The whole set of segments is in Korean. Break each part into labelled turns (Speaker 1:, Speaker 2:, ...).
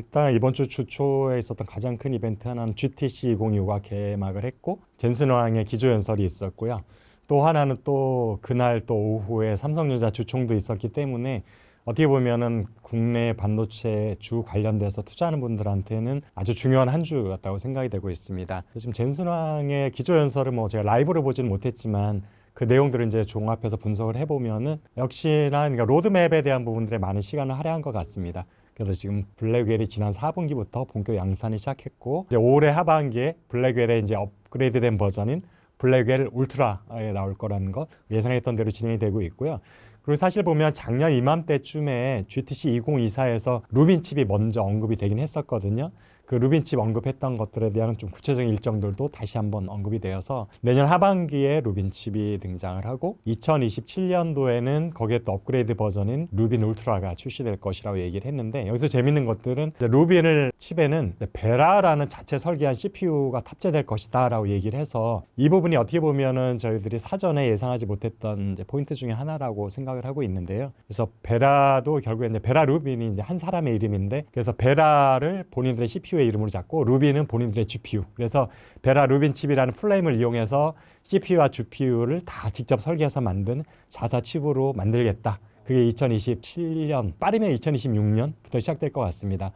Speaker 1: 일단 이번 주 주초에 있었던 가장 큰 이벤트 하나는 GTC 2025가 개막을 했고 젠슨 왕의 기조 연설이 있었고요. 또 하나는 또 그날 또 오후에 삼성전자 주총도 있었기 때문에 어떻게 보면은 국내 반도체 주 관련돼서 투자하는 분들한테는 아주 중요한 한주 같다고 생각이 되고 있습니다. 지금 젠슨 왕의 기조 연설을 뭐 제가 라이브로 보지는 못했지만 그 내용들을 이제 종합해서 분석을 해보면은 역시나 그러니까 로드맵에 대한 부분들에 많은 시간을 할애한 것 같습니다. 그래서 지금 블랙웰이 지난 4분기부터 본격 양산이 시작했고 이제 올해 하반기에 블랙웰의 이제 업그레이드된 버전인 블랙웰 울트라에 나올 거라는 것 예상했던 대로 진행이 되고 있고요. 그리고 사실 보면 작년 이맘때쯤에 GTC 2024에서 루빈 칩이 먼저 언급이 되긴 했었거든요. 그 루빈 칩 언급했던 것들에 대한 좀 구체적인 일정들도 다시 한번 언급이 되어서 내년 하반기에 루빈 칩이 등장을 하고 2027년도에는 거기에 또 업그레이드 버전인 루빈 울트라가 출시될 것이라고 얘기를 했는데 여기서 재밌는 것들은 루빈을 칩에는 베라라는 자체 설계한 CPU가 탑재될 것이다라고 얘기를 해서 이 부분이 어떻게 보면은 저희들이 사전에 예상하지 못했던 포인트 중에 하나라고 생각을 하고 있는데요. 그래서 베라도 결국에 이제 베라 루빈이 이제 한 사람의 이름인데 그래서 베라를 본인들의 CPU 의 이름으로 잡고 루빈은 본인들의 GPU. 그래서 베라 루빈 칩이라는 플레임을 이용해서 CPU와 GPU를 다 직접 설계해서 만든 자사 칩으로 만들겠다. 그게 2027년 빠르면 2026년부터 시작될 것 같습니다.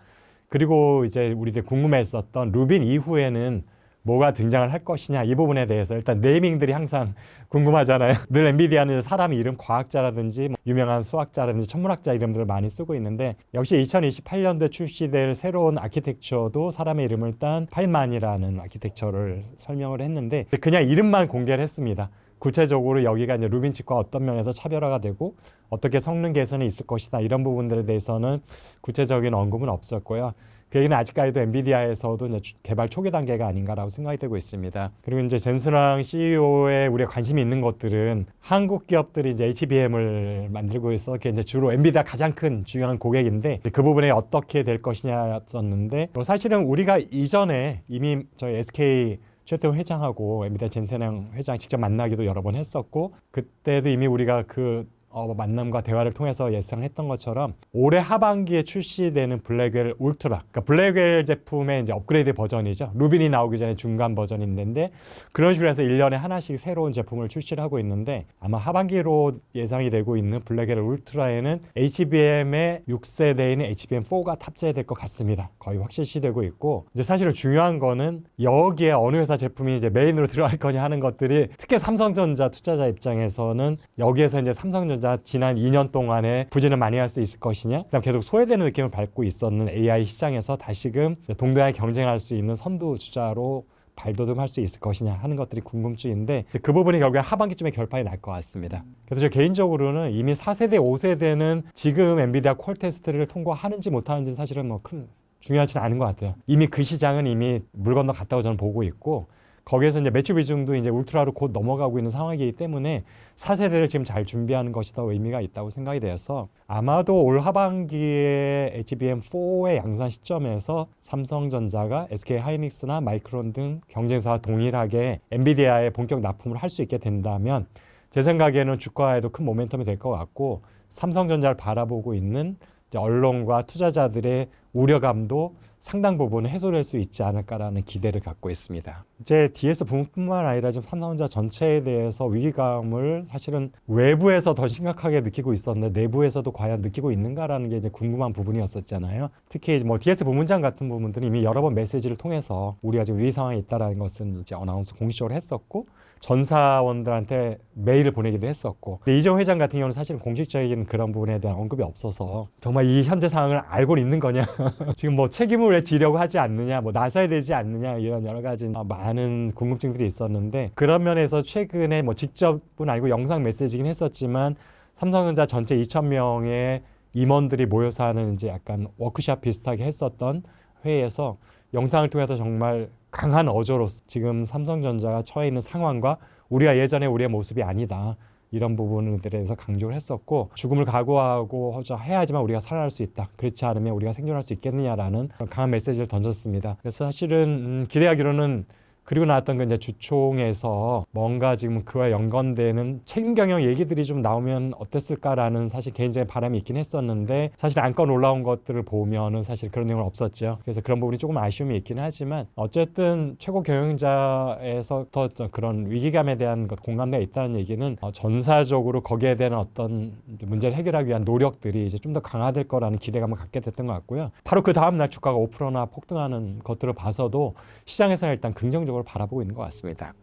Speaker 1: 그리고 이제 우리들 궁금했었던 루빈 이후에는 뭐가 등장을 할 것이냐 이 부분에 대해서 일단 네이밍들이 항상 궁금하잖아요. 늘 엔비디아는 사람 이름 과학자라든지 뭐 유명한 수학자라든지 천문학자 이름들을 많이 쓰고 있는데 역시 2028년도에 출시될 새로운 아키텍처도 사람의 이름을 딴 파인만이라는 아키텍처를 설명을 했는데 그냥 이름만 공개를 했습니다. 구체적으로 여기가 이제 루빈칩과 어떤 면에서 차별화가 되고 어떻게 성능 개선이 있을 것이다 이런 부분들에 대해서는 구체적인 언급은 없었고요. 그 얘기는 아직까지도 엔비디아에서도 개발 초기 단계가 아닌가라고 생각이 되고 있습니다. 그리고 이제 젠슨왕 CEO의 우리가 관심이 있는 것들은 한국 기업들이 이제 HBM을 만들고 있어 이제 주로 엔비디아 가장 큰 중요한 고객인데 그 부분에 어떻게 될 것이냐였었는데 뭐 사실은 우리가 이전에 이미 저희 SK 최태호 회장하고 엔비디아 젠센양 회장 직접 만나기도 여러 번 했었고 그때도 이미 우리가 그 어, 만남과 대화를 통해서 예상했던 것처럼 올해 하반기에 출시되는 블랙웰 울트라, 그러니까 블랙웰 제품의 이제 업그레이드 버전이죠. 루빈이 나오기 전에 중간 버전이 있는데 그런 식으로 해서 1년에 하나씩 새로운 제품을 출시를 하고 있는데 아마 하반기로 예상이 되고 있는 블랙웰 울트라에는 HBM의 6세대인 HBM4가 탑재될 것 같습니다. 거의 확실시되고 있고 이제 사실은 중요한 거는 여기에 어느 회사 제품이 이제 메인으로 들어갈 거냐 하는 것들이 특히 삼성전자 투자자 입장에서는 여기에서 이제 삼성전자 지난 2년 동안에 부진을 많이 할 수 있을 것이냐 그다음 계속 소외되는 느낌을 밟고 있었는 AI 시장에서 다시금 동등하게 경쟁할 수 있는 선두 주자로 발돋움할 수 있을 것이냐 하는 것들이 궁금증인데 그 부분이 결국에 하반기쯤에 결판이 날 것 같습니다. 그래서 저 개인적으로는 이미 4세대, 5세대는 지금 엔비디아 퀄 테스트를 통과하는지 못하는지 사실은 뭐 큰 중요하지는 않은 것 같아요. 이미 그 시장은 이미 물 건너 갔다고 저는 보고 있고 거기에서 이제 매출 비중도 이제 울트라로 곧 넘어가고 있는 상황이기 때문에 4세대를 지금 잘 준비하는 것이 더 의미가 있다고 생각이 되어서 아마도 올 하반기에 HBM4의 양산 시점에서 삼성전자가 SK 하이닉스나 마이크론 등 경쟁사와 동일하게 엔비디아에 본격 납품을 할 수 있게 된다면 제 생각에는 주가에도 큰 모멘텀이 될 것 같고 삼성전자를 바라보고 있는 언론과 투자자들의 우려감도 상당 부분 해소될 수 있지 않을까라는 기대를 갖고 있습니다. 이제 DS 부분뿐만 아니라 지금 삼성전자 전체에 대해서 위기감을 사실은 외부에서 더 심각하게 느끼고 있었는데 내부에서도 과연 느끼고 있는가라는 게 이제 궁금한 부분이었었잖아요. 특히 뭐 DS 부문장 같은 부분들은 이미 여러 번 메시지를 통해서 우리가 지금 위기 상황에 있다라는 것은 이제 어나운스 공식적으로 했었고 전사원들한테 메일을 보내기도 했었고 이정 회장 같은 경우는 사실 공식적인 그런 부분에 대한 언급이 없어서 정말 이 현재 상황을 알고 있는 거냐 지금 뭐 책임을 왜 지려고 하지 않느냐 뭐 나서야 되지 않느냐 이런 여러 가지 어, 많은 궁금증들이 있었는데 그런 면에서 최근에 뭐 직접은 아니고 영상 메시지긴 했었지만 삼성전자 전체 2천 명의 임원들이 모여서 하는 이제 약간 워크샵 비슷하게 했었던 회의에서 영상을 통해서 정말 강한 어조로 지금 삼성전자가 처해 있는 상황과 우리가 예전에 우리의 모습이 아니다. 이런 부분들에 대해서 강조를 했었고 죽음을 각오하고 해야 하지만 우리가 살아날 수 있다. 그렇지 않으면 우리가 생존할 수 있겠느냐라는 강한 메시지를 던졌습니다. 그래서 사실은 음, 기대하기로는 그리고 나왔던 그 이제 주총에서 뭔가 지금 그와 연관되는 책임 경영 얘기들이 좀 나오면 어땠을까라는 사실 개인적인 바람이 있긴 했었는데 사실 안건 올라온 것들을 보면은 사실 그런 내용은 없었죠. 그래서 그런 부분이 조금 아쉬움이 있긴 하지만 어쨌든 최고 경영자에서부터 그런 위기감에 대한 것 공감대가 있다는 얘기는 어, 전사적으로 거기에 대한 어떤 문제를 해결하기 위한 노력들이 이제 좀 더 강화될 거라는 기대감을 갖게 됐던 것 같고요. 바로 그 다음 날 주가가 5%나 폭등하는 것들을 봐서도 시장에서 일단 긍정적으로 바라보고 있는 것 같습니다.